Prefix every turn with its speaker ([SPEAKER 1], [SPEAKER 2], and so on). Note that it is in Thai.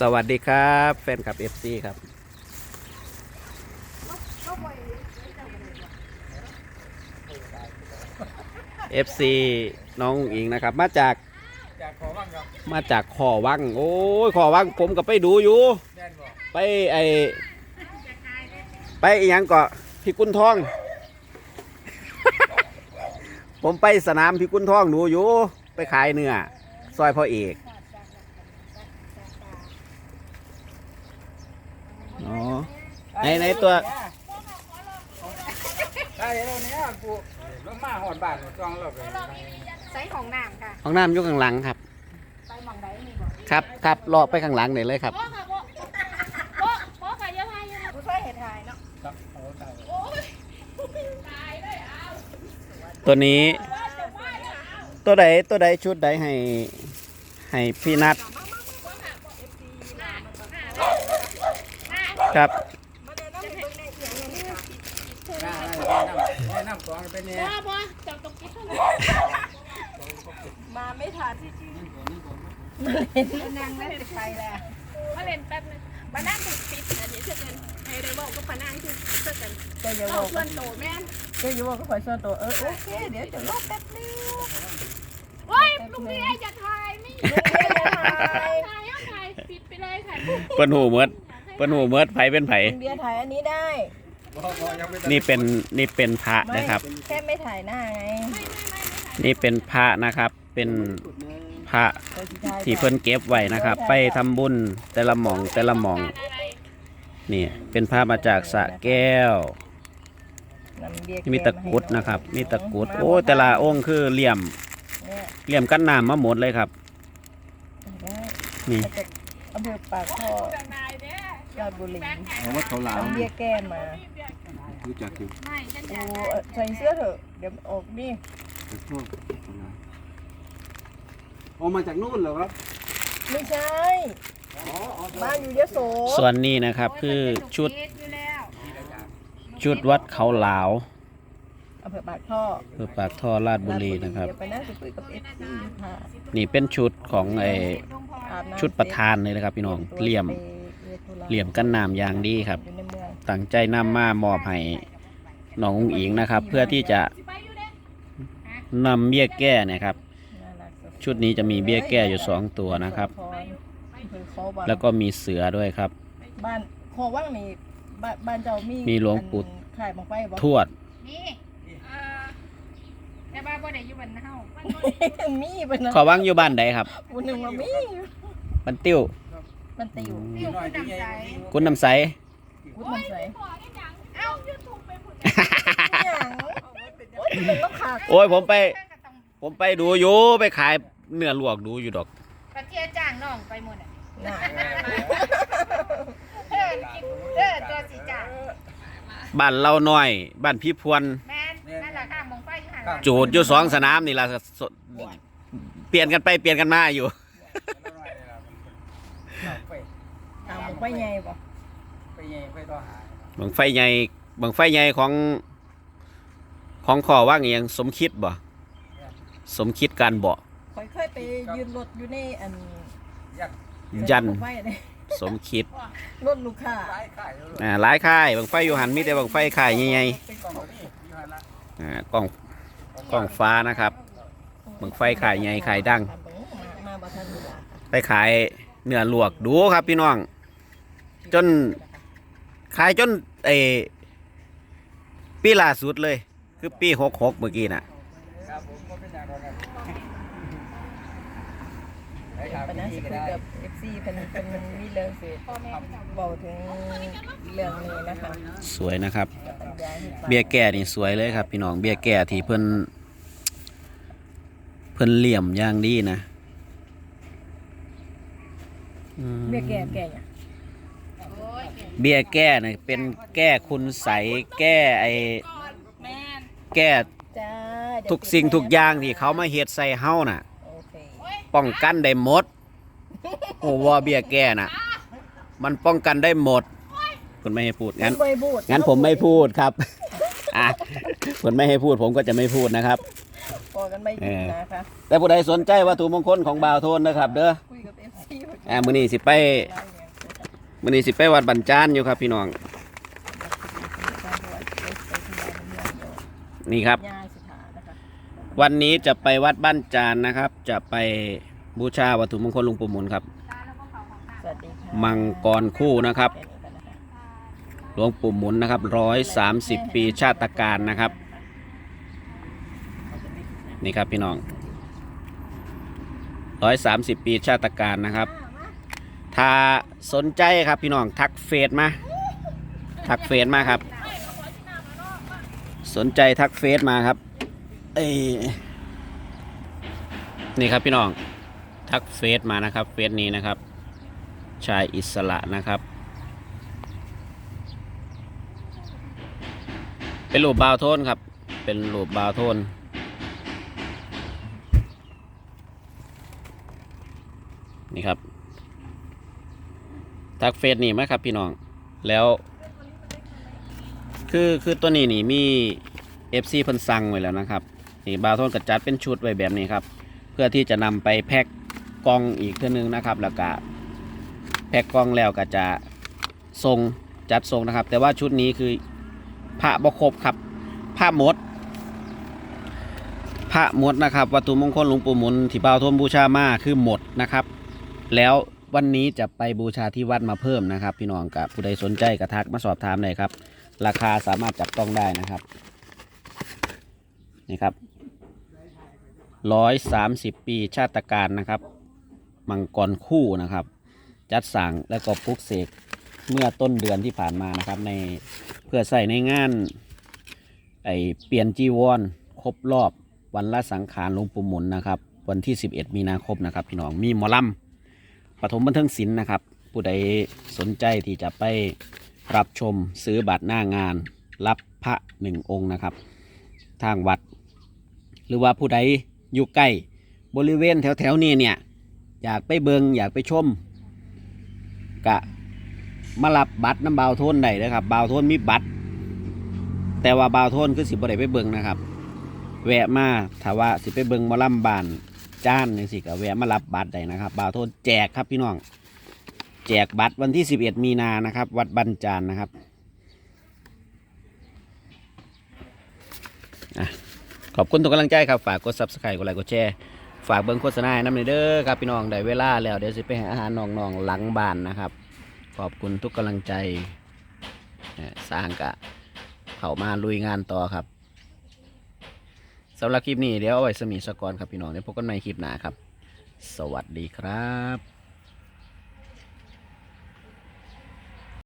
[SPEAKER 1] สวัสดีครับ แฟนคลับ FC ครับ FC น้องอุ๋งอิงนะครับ มาจาก
[SPEAKER 2] จากขอบ้างครับ
[SPEAKER 1] มาจากขอวัง โอ้ยขอวังผมก็ไปดูอยู่
[SPEAKER 2] แน่นบ่
[SPEAKER 1] ไปไอไปอหยังเก็พิกุลทอง ผมไปสนามพิกุลทองดูอยู่ ไปขายเนื้อซอยพ่อเอกอ๋อ ไหนไหนตัว
[SPEAKER 2] ได้แล้วเนี่ยกูรถมาหอดบ้านจองรถเลย
[SPEAKER 3] ใช้ของน้ำค่ะ
[SPEAKER 1] ห้องน้ำอยู่ข้างหลังครับ
[SPEAKER 3] ไปหมองใดมีบ่
[SPEAKER 1] ครับครับรอไปข้างหลังหน่อยเลยครับ
[SPEAKER 4] โป๊ะค่ะโป๊ะโป๊ะโป๊ะค่ะเยอะพายเยอะ
[SPEAKER 3] ผู้ช่วยเห็ดหายเนาะ
[SPEAKER 2] ครับโอ้ตาย
[SPEAKER 4] ตายเลยเอา
[SPEAKER 1] ตัวนี้
[SPEAKER 4] จะไหว้เอา
[SPEAKER 1] ตัวใดตัวใดชุดใดให้ให้พี่นัดครับ
[SPEAKER 3] มาเดินน้ำเบิ่งในเอียงอย่างนี้ค่ะ
[SPEAKER 2] แน่ แน่น้ำตัวเป็นเนี่ย
[SPEAKER 4] พ่อพ่อจับตรงกิ๊บเท่านั้น
[SPEAKER 3] มาไม่ทันที่จริงเห็นนางแล้วจะไปแล้ว
[SPEAKER 4] มาเล่นแป๊บนึงมานั่งถูกปิดอันนี้เช่นกันให้ได้บอกก็มานั่งที่เช่นกัน
[SPEAKER 3] ก็อย่าบ
[SPEAKER 4] เอา
[SPEAKER 3] อก
[SPEAKER 4] เพื่อนโตแม่น
[SPEAKER 3] ก็อย่าบอกก็คอยส่วนตัวเออโอเคเดี๋ยวจะรอแป๊บนึง
[SPEAKER 4] โอ้ยลุงพี่จะถ่ายไม่
[SPEAKER 3] ลูกเรียนจะถ่าย
[SPEAKER 4] ถ่ายถ่ายปิดไปเลยถ่าย
[SPEAKER 1] เปิ้นหูเมิดปนหูเมิดไผเป็นไผ
[SPEAKER 3] เบียร์ถ่ายอันนี้ได้
[SPEAKER 1] นี่เป็นนี่เป็นพระนะครับ
[SPEAKER 3] แค่ไม่ถ่ายหน้าไง
[SPEAKER 1] นี่เป็นพระนะครับ เป็นพระ
[SPEAKER 3] ตัวสุดท้าย
[SPEAKER 1] ที่เพิ่นเก็บไว้นะครับ ไปทำบุญแต่ละหม่องแต่ละหม่อง
[SPEAKER 4] อะไร
[SPEAKER 1] นี่เป็นพระมาจากสระแก้ว
[SPEAKER 3] นำเบียร์
[SPEAKER 1] มีตะกรุดนะครับ มีตะกรุด โอ้แต่ละองค์คือเหลี่ยม
[SPEAKER 3] เนี่ย
[SPEAKER 1] เหลี่ยมกันน้ำมาหมดเลยครับ
[SPEAKER 3] ได้
[SPEAKER 1] นี่
[SPEAKER 3] มาจากอำเภอปากท่อ
[SPEAKER 4] จากนายเนี่ย
[SPEAKER 3] ราชบุรี
[SPEAKER 2] เอาว่าเขาหลา
[SPEAKER 3] เอาเบียร์แก้มา
[SPEAKER 2] รู้จักอยู่
[SPEAKER 4] ไม่ฉัน
[SPEAKER 3] โอ้
[SPEAKER 4] จะ
[SPEAKER 3] เอ่อใส่เสื้อเถอะ เดี๋ยวออกนี่
[SPEAKER 2] ช่วงออกมาจากนู่นเหรอครับ
[SPEAKER 3] ไม่ใช่
[SPEAKER 2] อ๋ออ๋อ
[SPEAKER 3] บ้านอยู่ยโส
[SPEAKER 1] ส่วนนี้นะครับคือชุด
[SPEAKER 4] อยู่แล้ว
[SPEAKER 1] ชุดวัดเขาหลาว
[SPEAKER 3] อำเภอปากท่อ
[SPEAKER 1] เพื่อปากท่อราชบุรีนะครับ
[SPEAKER 3] เดี๋ยวไปนั่งคุยกับเอฟซีค่ะ
[SPEAKER 1] นี่เป็นชุดของไอ
[SPEAKER 3] อาบน้ำ
[SPEAKER 1] ชุดประธานเลยนะครับพี่น้องเหลี่ยม
[SPEAKER 3] ไปรียนธุระ
[SPEAKER 1] เหลี่ยมกันน้ำอย่างดีครับ
[SPEAKER 3] อยู่ในเมือง
[SPEAKER 1] ตั้งใจนำมามอบให้น้องอุ๋งอิงนะครับ เพื่อที่จะ
[SPEAKER 4] ไปอยู่เด้
[SPEAKER 1] นำเบี้ยแก้เนะครับ
[SPEAKER 3] น่ารักสุด
[SPEAKER 1] ชุดนี้จะมีเบี้ยแก้อยู่สองตัวนะครับ
[SPEAKER 3] ขออำเภอคอวัง
[SPEAKER 1] แล้วก็มีเสือด้วยครับ
[SPEAKER 3] บ้านคอว่างนี่บ้านบ้านเจ้ามี
[SPEAKER 1] มีหลวงปู่
[SPEAKER 3] อันขายบังไฟบ่
[SPEAKER 1] ทวด
[SPEAKER 4] นี่เอ่อแต่บ้านบ่ได้อยู่บ้านเฮา
[SPEAKER 3] มีเป็นนะ
[SPEAKER 1] ขอว่างอยู่บ้านใดครับ
[SPEAKER 3] คุณหนึ่งว่ามี
[SPEAKER 1] บันติ้ว
[SPEAKER 3] มันติว
[SPEAKER 4] อยู่คุณนำใจ
[SPEAKER 1] คุณน้ำใส
[SPEAKER 3] คุณมันใส่
[SPEAKER 4] บอกได้ยังเอ้ายูทูบไปพูด
[SPEAKER 3] อย่างโอ้ยเป็นลูกค้า
[SPEAKER 1] โอ้ยผมไป ผมไปดูอยู่ไปขายเนื้อลวกดูอยู่ดอก
[SPEAKER 4] ประเทศจ้างน้องไปหมดอะ
[SPEAKER 3] น่ะ
[SPEAKER 4] เด้อกินเด้อตัวสิจ้าง
[SPEAKER 1] บ้านเราหน่อย บ้านพี่พวน
[SPEAKER 4] แม่นนั่นแหละค่ะมองไฟอยู่หันหลัง
[SPEAKER 1] โจดอยู่สองสนามนี่ละสเปลี่ยนกันไปเปลี่ยนกันมาอยู่
[SPEAKER 2] ไป
[SPEAKER 3] ตามไปไงบ่
[SPEAKER 2] ไปยังไปต่อหา
[SPEAKER 1] บังไฟใหญ่บังไฟใหญ่ของของขอว่างอหย่างสมคิดบ่สมคิดการบ่
[SPEAKER 3] ค่อยเคยไปยืนรถอยู่ในอัน
[SPEAKER 2] ยัก
[SPEAKER 1] ยัน
[SPEAKER 3] บั้งไฟเนี่ย
[SPEAKER 1] สมคิด
[SPEAKER 3] รถลูกค้า
[SPEAKER 2] ขายขายแล้ว
[SPEAKER 1] อ่าหลายค่ายบังไฟอยู่หันมีแต่บังไฟค่ายใหญ่
[SPEAKER 2] เป็นกล่องนี่ยี่ห้อละ
[SPEAKER 1] ๆอ่ากล้องกล้องฟ้านะครับ บังไฟขายใหญ่ขายดัง
[SPEAKER 3] มาบ่ทันเวลา
[SPEAKER 1] ไปขายเนื้อลวกดูครับพี่น้อง จน ขายจนเออปีล่าสุดเลย คือปีหกหกเมื่อกี้น่ะ
[SPEAKER 2] ครับผมก็เป็นอย่างนั้นไปถาม
[SPEAKER 3] ป
[SPEAKER 2] พี่
[SPEAKER 3] นะ
[SPEAKER 2] นี่
[SPEAKER 3] สิ
[SPEAKER 2] ก็
[SPEAKER 3] คุย
[SPEAKER 2] ได้
[SPEAKER 3] กับ FC เพิ่นเพิ่นมีเรื่องสิบอกถึงเรื่องนี้นะคะ
[SPEAKER 1] สวยนะครับ
[SPEAKER 3] บรรยายให้ฟัง
[SPEAKER 1] เบี้ยแก่นี่สวยเลยครับ พี่น้องเบี้ยแก่ที่เพิ่นเพิ่นเหลี่ยมอย่างดีนะอืม
[SPEAKER 3] เบี้ยแก่แก่เนี่ย
[SPEAKER 1] เบี้ยแก้เนี่ยเป็นแก้คุณใสยแก้ไอ
[SPEAKER 4] แม่น
[SPEAKER 1] แก้
[SPEAKER 3] จ้าเดี๋ยว
[SPEAKER 1] ทุกสิ่งทุกอย่างที่เขามาเฮ็ดใส่เฮาน่ะ
[SPEAKER 3] โอเค
[SPEAKER 1] ป้องกันได้หมดโอ้ว่าเบี้ยแก้น่ะ มันป้องกันได้หมด คุณไม่ให้พูดงั้น
[SPEAKER 3] ไม่พูด
[SPEAKER 1] งั้นผมไม่พูดครับ อะคุณไม่ให้พูดผมก็จะไม่พูดนะครับ
[SPEAKER 3] พอกันไม่หยุดนะคะ
[SPEAKER 1] แต่ผู้ใดสนใจวัตถุมงคลของบ่าวโทนนะครับ เด้อ
[SPEAKER 3] คุยกับ FC เมื่อกี้
[SPEAKER 1] อ่ามื้อนี้สิไป มื้อนี้สิไปวัดบันจานอยู่ครับพี่น้อง นี่ครับ
[SPEAKER 3] ยายสิถานะคะ
[SPEAKER 1] วันนี้จะไปวัดบ้านจานนะครับ จะไปบูชาวัตถุมงคลหลุงปู่หมุนครับ
[SPEAKER 3] สวัสดีค่ะ
[SPEAKER 1] มังกรคู่นะครับ
[SPEAKER 3] แค่นี้ก่อนนะคะ
[SPEAKER 1] หลวงปู่หมุนนะครับร้อยสามสิบปีชาติการนะครับ นี่ครับพี่น้องร้อยสามสิบปีชาติการนะครับ ถ้าสนใจครับพี่น้องทักเฟซมาทักเฟซมาครับ สนใจทักเฟซมาครับเอ้นี่ครับพี่น้องทักเฟซมานะครับเฟซนี้นะครับ ชายอิสระนะครับ เป็นรูปบาวโทนครับ เป็นรูปบาวโทนนี่ครับ ทักเฟซนี่ไหมครับพี่น้อง แล้ว คือคือตัวนี้นี่มี FC เพิ่นสั่งไว้แล้วนะครับนี่บาวโทนกระจัดเป็นชุดไว้แบบนี้ครับ เพื่อที่จะนำไปแพ็คกล่องอีกเท่านึงนะครับแล้วก็แพ็คกล่องแล้วก็จะทรงจัดทรงนะครับ แต่ว่าชุดนี้คือพระบครบครับพระหมดพระหมดนะครับวัตถุมงคลหลวงปู่หมุนที่บาวโทนบูชามาคือหมดนะครับ แล้ว วันนี้จะไปบูชาที่วัดมาเพิ่มนะครับ พี่น้องกับผู้ใดสนใจกระทักมาสอบถามเลยครับ ราคาสามารถจับต้องได้นะครับนี่ครับร้อยสามสิบปีชาติการนะครับ มังกรคู่นะครับ จัดสั่งและก็ปลุกเสกเมื่อต้นเดือนที่ผ่านมานะครับ ในเพื่อใส่ในงานไอเปลี่ยนจีวรครบรอบวันละสังขารหลวงปู่หมุนนะครับ วันที่ 11 มีนาคมนะครับ พี่น้องมีหมอลำ ปฐมบันเทิงศิลป์นะครับ ผู้ใดสนใจที่จะไปรับชมซื้อบัตรหน้างาน รับพระหนึ่งองค์นะครับ ทางวัด หรือว่าผู้ใดอยู่ใกล้บริเวณแถวๆนี้เนี่ย อยากไปเบิงอยากไปชม กะมารับบัตรน้ำบาวโทนได้นะครับบาวโทนมีบัตร แต่ว่าบาวโทนคือสิบ่ได้ไปเบิงนะครับ แวะมาถ้าว่าสิไปเบิงมอลำบาน จ้านนี่สิก็แวะมารับบัตรได้นะครับบ่าวโทนแจกครับพี่น้อง แจกบัตรวันที่ 11 มีนานะครับ วัดบันจานนะครับอขอบคุณทุกกำลังใจครับ ฝากกด subscribe กดไลค์กดแชร์ฝากเบิ้งโฆษณาให้น้ำหน่อยเด้อครับพี่น้องได้เวลาแล้วเดี๋ยวสิไปหาอาหารน้องๆหลังบ้านนะครับ ขอบคุณทุกกำลังใจสร้างกะเข้ามาลุยงานต่อครับ สำหรับคลิปนี้เดี๋ยวเอาไว้สมีสกอนครับพี่น้องเดี๋ยวพบกันใหม่คลิปหน้าครับ สวัสดีครับ